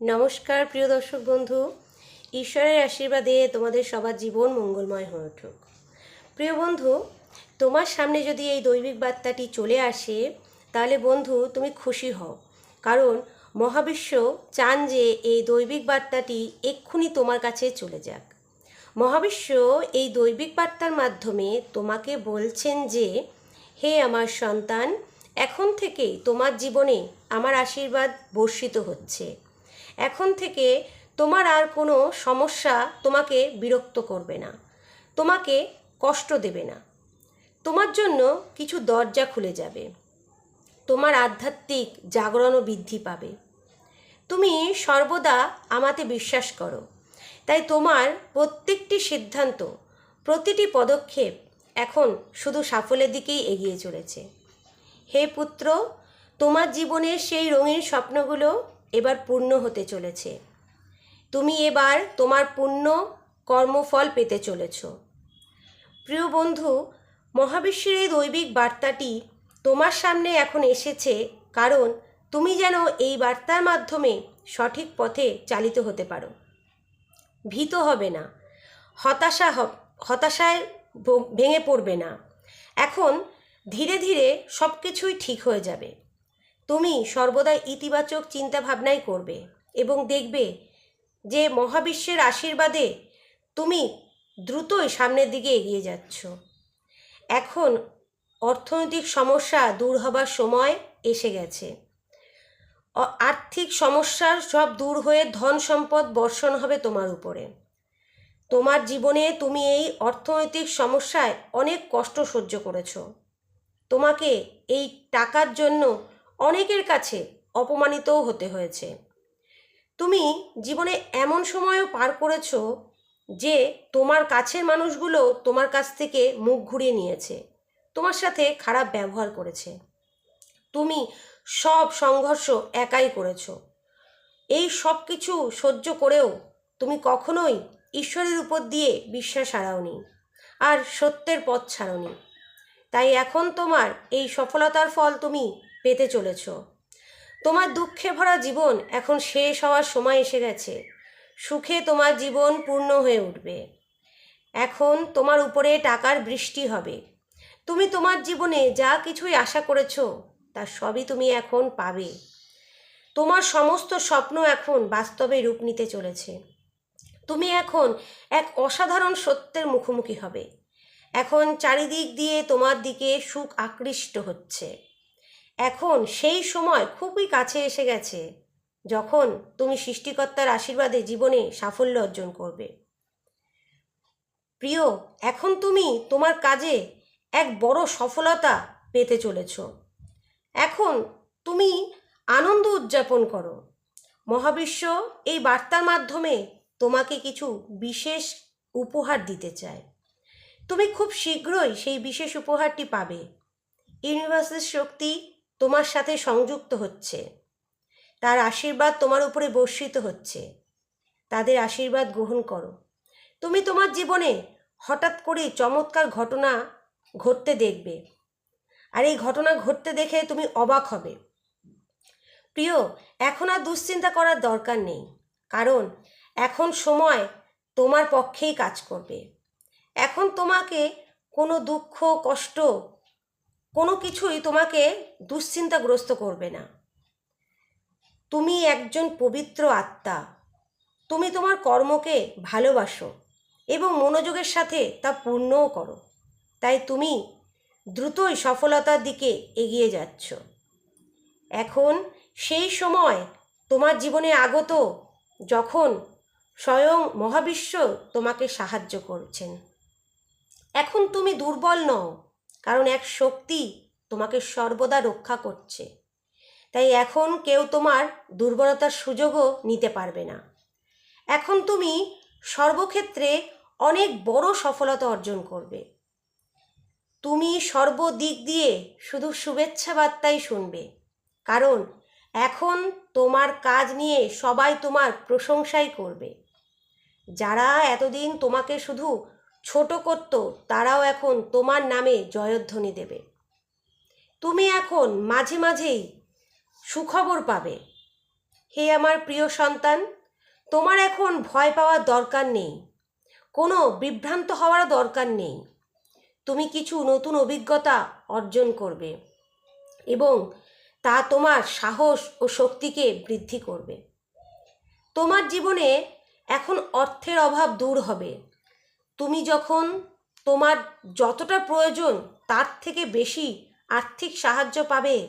নমস্কার, প্রিয় দর্শক বন্ধু। ঈশ্বরের আশীর্বাদে তোমাদের সবার জীবন মঙ্গলময় হয়ে উঠুক। প্রিয় বন্ধু, তোমার সামনে যদি এই দৈবিক বার্তাটি চলে আসে, তাহলে বন্ধু, তুমি খুশি হও। কারণ মহাবিশ্ব চান যে এই দৈবিক বার্তাটি এক্ষুনি তোমার কাছে চলে যাক। মহাবিশ্ব এই দৈবিক বার্তার মাধ্যমে তোমাকে বলছেন যে, হে আমার সন্তান, এখন থেকে তোমার জীবনে আমার আশীর্বাদ বর্ষিত হচ্ছে। এখন থেকে তোমার আর কোনো সমস্যা তোমাকে বিরক্ত করবে না, তোমাকে কষ্ট দেবে না। তোমার জন্য কিছু দরজা খুলে যাবে। তোমার আধ্যাত্মিক জাগরণও বৃদ্ধি পাবে। তুমি সর্বদা আমাতে বিশ্বাস করো। তাই তোমার প্রত্যেকটি সিদ্ধান্ত, প্রতিটি পদক্ষেপ এখন শুধু সাফল্যের দিকেই এগিয়ে চলেছে। হে পুত্র, তোমার জীবনের সেই রঙিন স্বপ্নগুলো এবার পূর্ণ হতে চলেছে। তুমি এবার তোমার পূর্ণ কর্মফল পেতে চলেছ। প্রিয় বন্ধু, মহাবিশ্বের এই দৈবিক বার্তাটি তোমার সামনে এখন এসেছে কারণ তুমি যেন এই বার্তার মাধ্যমে সঠিক পথে চালিত হতে পারো। ভীত হবে না। হতাশা হতাশায় ভেঙে পড়বে না। এখন ধীরে ধীরে সব কিছুই ঠিক হয়ে যাবে। তুমি সর্বদা ইতিবাচক চিন্তাভাবনাই করবে এবং দেখবে যে মহাবিশ্বের আশীর্বাদে তুমি দ্রুতই সামনের দিকে এগিয়ে যাচ্ছ। এখন অর্থনৈতিক সমস্যা দূর হবার সময় এসে গেছে। আর্থিক সমস্যার সব দূর হয়ে ধন সম্পদ বর্ষণ হবে তোমার উপরে। তোমার জীবনে তুমি এই অর্থনৈতিক সমস্যায় অনেক কষ্ট সহ্য করেছ। তোমাকে এই টাকার জন্য অনেকের কাছে অপমানিতও হতে হয়েছে। তুমি জীবনে এমন সময়ও পার করেছ যে তোমার কাছের মানুষগুলো তোমার কাছ থেকে মুখ ঘুরিয়ে নিয়েছে, তোমার সাথে খারাপ ব্যবহার করেছে। তুমি সব সংঘর্ষ একাই করেছ। এই সব কিছু সহ্য করেও তুমি কখনোই ঈশ্বরের উপর দিয়ে বিশ্বাস হারাওনি আর সত্যের পথ ছাড়নি। তাই এখন তোমার এই সফলতার ফল তুমি পেতে চলেছ। তোমার দুঃখে ভরা জীবন এখন শেষ হওয়ার সময় এসে গেছে। সুখে তোমার জীবন পূর্ণ হয়ে উঠবে। এখন তোমার উপরে টাকার বৃষ্টি হবে। তুমি তোমার জীবনে যা কিছুই আশা করেছ, তা সবই তুমি এখন পাবে। তোমার সমস্ত স্বপ্ন এখন বাস্তবে রূপ নিতে চলেছে। তুমি এখন এক অসাধারণ সত্যের মুখোমুখি হবে। এখন চারিদিক দিয়ে তোমার দিকে সুখ আকৃষ্ট হচ্ছে। এখন সেই সময় খুবই কাছে এসে গেছে, যখন তুমি সৃষ্টিকর্তার আশীর্বাদে জীবনে সাফল্য অর্জন করবে। প্রিয়, এখন তুমি তোমার কাজে এক বড় সফলতা পেতে চলেছ। এখন তুমি আনন্দ উদযাপন করো। মহাবিশ্ব এই বার্তার মাধ্যমে তোমাকে কিছু বিশেষ উপহার দিতে চায়। তুমি খুব শীঘ্রই সেই বিশেষ উপহারটি পাবে। ইউনিভার্সের শক্তি তোমার সাথে সংযুক্ত হচ্ছে। তার আশীর্বাদ তোমার উপরে বর্ষিত হচ্ছে। তাদের আশীর্বাদ গ্রহণ করো। তুমি তোমার জীবনে হঠাৎ করে চমৎকার ঘটনা ঘটতে দেখবে। আর এই ঘটনা ঘটতে দেখে তুমি অবাক হবে। প্রিয়, এখন আর দুশ্চিন্তা করার দরকার নেই। কারণ এখন সময় তোমার পক্ষেই কাজ করবে। এখন তোমাকে কোনো দুঃখ, কষ্ট কোনো কিছুই তোমাকে দুশ্চিন্তাগ্রস্ত করবে না। তুমি একজন পবিত্র আত্মা। তুমি তোমার কর্মকে ভালোবাসো এবং মনোযোগের সাথে তা পূর্ণও করো। তাই তুমি দ্রুতই সফলতার দিকে এগিয়ে যাচ্ছ। এখন সেই সময় তোমার জীবনে আগত যখন স্বয়ং মহাবিশ্ব তোমাকে সাহায্য করছেন। এখন তুমি দুর্বল নও। কারণ এক শক্তি তোমাকে সর্বদা রক্ষা করছে। তাই এখন কেউ তোমার দুর্বলতার সুযোগও নিতে পারবে না। এখন তুমি সর্বক্ষেত্রে অনেক বড় সফলতা অর্জন করবে। তুমি সর্বদিক দিয়ে শুধু শুভেচ্ছা বার্তাই শুনবে। কারণ এখন তোমার কাজ নিয়ে সবাই তোমার প্রশংসাই করবে। যারা এতদিন তোমাকে শুধু ছোট করত, তারাও এখন তোমার নামে জয়ধ্বনি দেবে। তুমি এখন মাঝে মাঝেই সুখবর পাবে। হে আমার প্রিয় সন্তান, তোমার এখন ভয় পাওয়ার দরকার নেই। কোনো বিভ্রান্ত হওয়ারও দরকার নেই। তুমি কিছু নতুন অভিজ্ঞতা অর্জন করবে এবং তা তোমার সাহস ও শক্তিকে বৃদ্ধি করবে। তোমার জীবনে এখন অর্থের অভাব দূর হবে। তুমি যখন তোমার যতটা প্রয়োজন তার থেকে বেশি আর্থিক সাহায্য পাবে,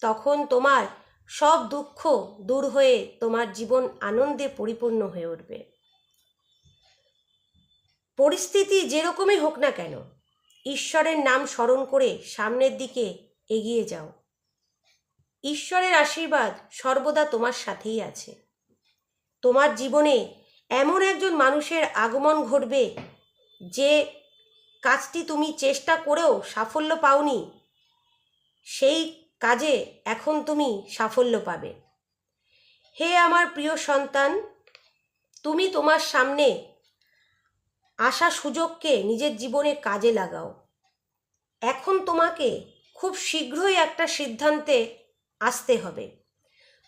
তখন তোমার সব দুঃখ দূর হয়ে তোমার জীবন আনন্দে পরিপূর্ণ হয়ে উঠবে। পরিস্থিতি যেরকমই হোক না কেন, ঈশ্বরের নাম স্মরণ করে সামনের দিকে এগিয়ে যাও। ঈশ্বরের আশীর্বাদ সর্বদা তোমার সাথেই আছে। তোমার জীবনে এমন একজন মানুষের আগমন ঘটবে যে কাজটি তুমি চেষ্টা করেও সাফল্য পাওনি, সেই কাজে এখন তুমি সাফল্য পাবে। হে আমার প্রিয় সন্তান, তুমি তোমার সামনে আসা সুযোগকে নিজের জীবনে কাজে লাগাও। এখন তোমাকে খুব শীঘ্রই একটা সিদ্ধান্তে আসতে হবে।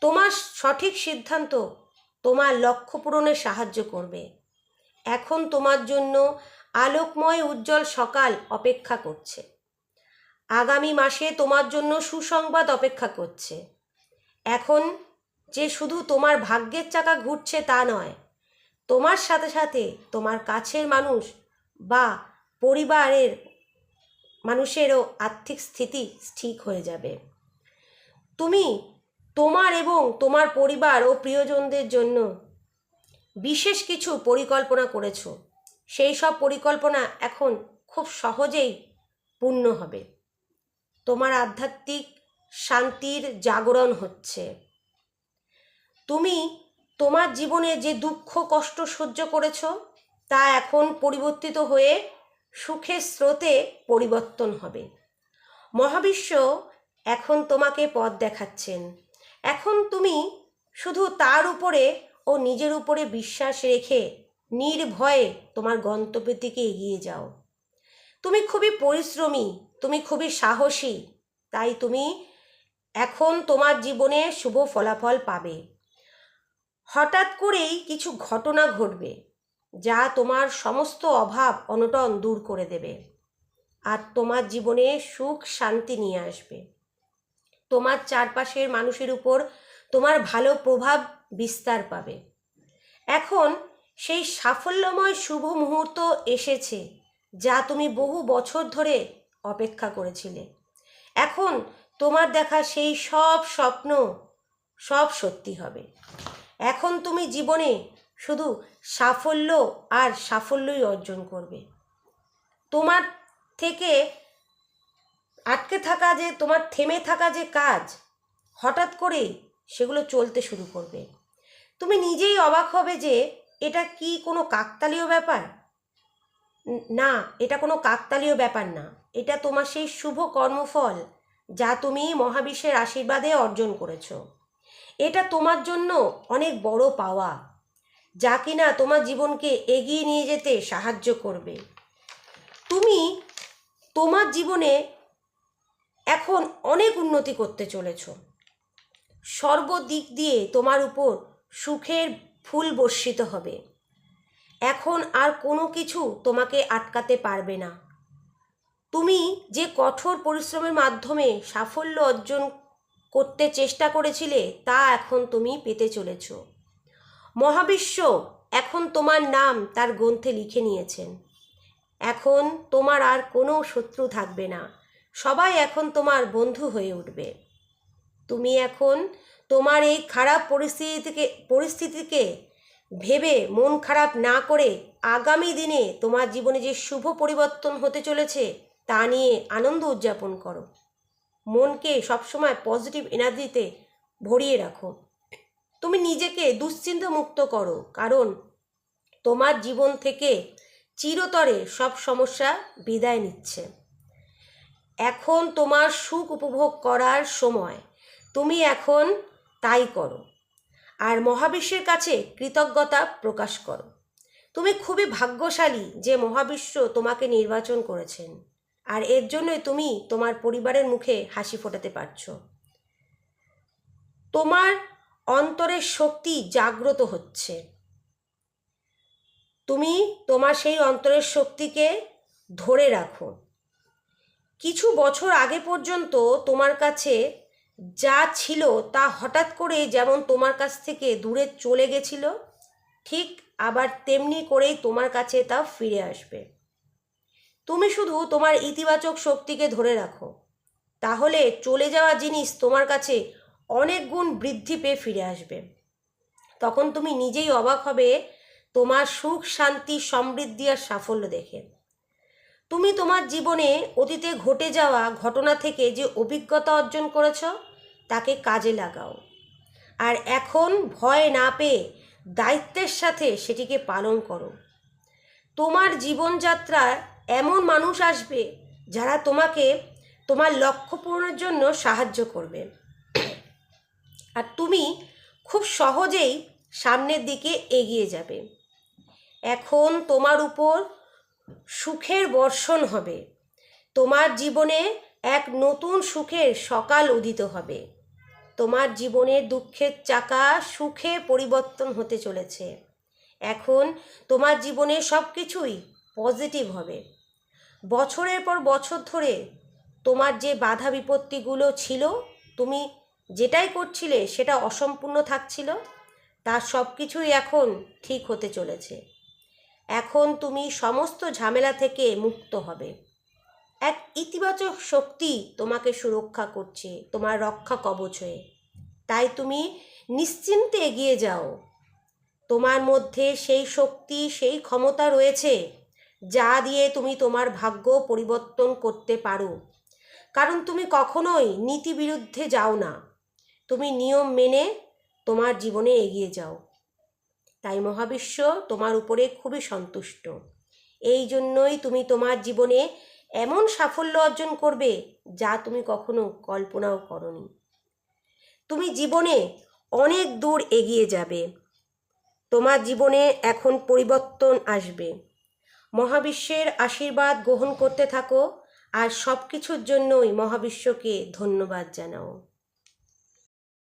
তোমার সঠিক সিদ্ধান্ত তোমার লক্ষ্য পূরণে সাহায্য করবে। এখন তোমার জন্য আলোকময় উজ্জ্বল সকাল অপেক্ষা করছে। আগামী মাসে তোমার জন্য সুসংবাদ অপেক্ষা করছে। এখন যে শুধু তোমার ভাগ্যের চাকা ঘুরছে তা নয়, তোমার সাথে সাথে তোমার কাছের মানুষ বা পরিবারের মানুষেরও আর্থিক স্থিতি ঠিক হয়ে যাবে। তুমি তোমার এবং তোমার পরিবার ও প্রিয়জনদের জন্য বিশেষ কিছু পরিকল্পনা করেছ। সেই সব পরিকল্পনা এখন খুব সহজেই পূর্ণ হবে। তোমার আধ্যাত্মিক শান্তির জাগরণ হচ্ছে। তুমি তোমার জীবনে যে দুঃখ, কষ্ট সহ্য করেছ, তা এখন পরিবর্তিত হয়ে সুখের স্রোতে পরিবর্তন হবে। মহাবিশ্ব এখন তোমাকে পথ দেখাচ্ছেন। এখন তুমি শুধু তার উপরে ও নিজের উপরে বিশ্বাস রেখে নির্ভয়ে তোমার গন্তব্যের দিকে এগিয়ে যাও। তুমি খুবই পরিশ্রমী, তুমি খুবই সাহসী, তাই তুমি এখন তোমার জীবনে শুভ ফলাফল পাবে। হঠাৎ করেই কিছু ঘটনা ঘটবে, যা তোমার সমস্ত অভাব, অনটন দূর করে দেবে আর তোমার জীবনে সুখ, শান্তি নিয়ে আসবে। তোমার চারপাশের মানুষের উপর তোমার ভালো প্রভাব বিস্তার পাবে। এখন সেই সাফল্যময় শুভ মুহূর্ত এসেছে, যা তুমি বহু বছর ধরে অপেক্ষা করেছিলে। এখন তোমার দেখা সেই সব স্বপ্ন, সব সত্যি হবে। এখন তুমি জীবনে শুধু সাফল্য আর সাফল্যই অর্জন করবে। তোমার থেকে আটকে থাকা যে, তোমার থেমে থাকা যে কাজ, হঠাৎ করে সেগুলো চলতে শুরু করবে। তুমি নিজেই অবাক হবে যে এটা কি কোনো কাকতালীয় ব্যাপার? না, এটা কোনো কাকতালীয় ব্যাপার না। এটা তোমার সেই শুভ কর্মফল যা তুমি মহাবিশ্বের আশীর্বাদে অর্জন করেছ। এটা তোমার জন্য অনেক বড় পাওয়া, যা কিনা তোমার জীবনকে এগিয়ে নিয়ে যেতে সাহায্য করবে। তুমি তোমার জীবনে এখন অনেক উন্নতি করতে চলেছ। সর্বদিক দিয়ে তোমার উপর সুখের ফুল বর্ষিত হবে। এখন আর কোনো কিছু তোমাকে আটকাতে পারবে না। তুমি যে কঠোর পরিশ্রমের মাধ্যমে সাফল্য অর্জন করতে চেষ্টা করেছিলে, তা এখন তুমি পেতে চলেছ। মহাবিশ্ব এখন তোমার নাম তার গ্রন্থে লিখে নিয়েছেন। এখন তোমার আর কোনো শত্রু থাকবে না। সবাই এখন তোমার বন্ধু হয়ে উঠবে। তুমি এখন তোমার এই খারাপ পরিস্থিতি থেকে পরিস্থিতিকে ভেবে মন খারাপ না করে আগামী দিনে তোমার জীবনে যে শুভ পরিবর্তন হতে চলেছে, তা নিয়ে আনন্দ উদযাপন করো। মনকে সবসময় পজিটিভ এনার্জিতে ভরিয়ে রাখো। তুমি নিজেকে দুশ্চিন্তা মুক্ত করো, কারণ তোমার জীবন থেকে চিরতরে সব সমস্যা বিদায় নিচ্ছে। এখন তোমার সুখ উপভোগ করার সময়, তুমি এখন তাই করো। আর মহাবিশ্বের কাছে কৃতজ্ঞতা প্রকাশ করো। তুমি খুবই ভাগ্যশালী যে মহাবিশ্ব তোমাকে নির্বাচন করেছেন। আর এর জন্যই তুমি তোমার পরিবারের মুখে হাসি ফোটাতে পারছ। তোমার অন্তরের শক্তি জাগ্রত হচ্ছে। তুমি তোমার সেই অন্তরের শক্তিকে ধরে রাখো। কিছু বছর আগে পর্যন্ত তোমার কাছে যা ছিল তা হঠাৎ করে যেমন তোমার কাছ থেকে দূরে চলে গেছিল, ঠিক আবার তেমনি করেই তোমার কাছে তা ফিরে আসবে। তুমি শুধু তোমার ইতিবাচক শক্তিকে ধরে রাখো, তাহলে চলে যাওয়া জিনিস তোমার কাছে অনেক গুণ বৃদ্ধি পেয়ে ফিরে আসবে। তখন তুমি নিজেই অবাক হবে তোমার সুখ, শান্তি, সমৃদ্ধি আর সাফল্য দেখে। তুমি তোমার জীবনে অতীতে ঘটে যাওয়া ঘটনা থেকে যে অভিজ্ঞতা অর্জন করেছ, তাকে কাজে লাগাও। আর এখন ভয় না পেয়ে দায়িত্বের সাথে সেটিকে পালন করো। তোমার জীবনযাত্রায় এমন মানুষ আসবে যারা তোমাকে তোমার লক্ষ্য পূরণের জন্য সাহায্য করবে। আর তুমি খুব সহজেই সামনের দিকে এগিয়ে যাবে। এখন তোমার উপর সুখের বর্ষণ হবে। তোমার জীবনে এক নতুন সুখের সকাল উদিত হবে। তোমার জীবনে দুঃখের চাকা সুখে পরিবর্তন হতে চলেছে। এখন তোমার জীবনে সব কিছুই পজিটিভ হবে। বছরের পর বছর ধরে তোমার যে বাধা বিপত্তিগুলো ছিল, তুমি যেটাই করছিলে সেটা অসম্পূর্ণ থাকছিল তার সব কিছুই এখন ঠিক হতে চলেছে। এখন তুমি সমস্ত ঝামেলা থেকে মুক্ত হবে। এক ইতিবাচক শক্তি তোমাকে সুরক্ষা করছে, তোমার রক্ষা কবচ হয়ে। তাই তুমি নিশ্চিন্তে এগিয়ে যাও। তোমার মধ্যে সেই শক্তি, সেই ক্ষমতা রয়েছে, যা দিয়ে তুমি তোমার ভাগ্য পরিবর্তন করতে পারো। কারণ তুমি কখনোই নীতি বিরুদ্ধে যাও না। তুমি নিয়ম মেনে তোমার জীবনে এগিয়ে যাও। তাই মহাবিশ্ব তোমার উপরে খুবই সন্তুষ্ট। এই জন্যই তুমি তোমার জীবনে এমন সাফল্য অর্জন করবে যা তুমি কখনো কল্পনাও করনি। তুমি জীবনে অনেক দূর এগিয়ে যাবে। তোমার জীবনে এখন পরিবর্তন আসবে। মহাবিশ্বের আশীর্বাদ গ্রহণ করতে থাকো আর সব কিছুর জন্যই মহাবিশ্বকে ধন্যবাদ জানাও।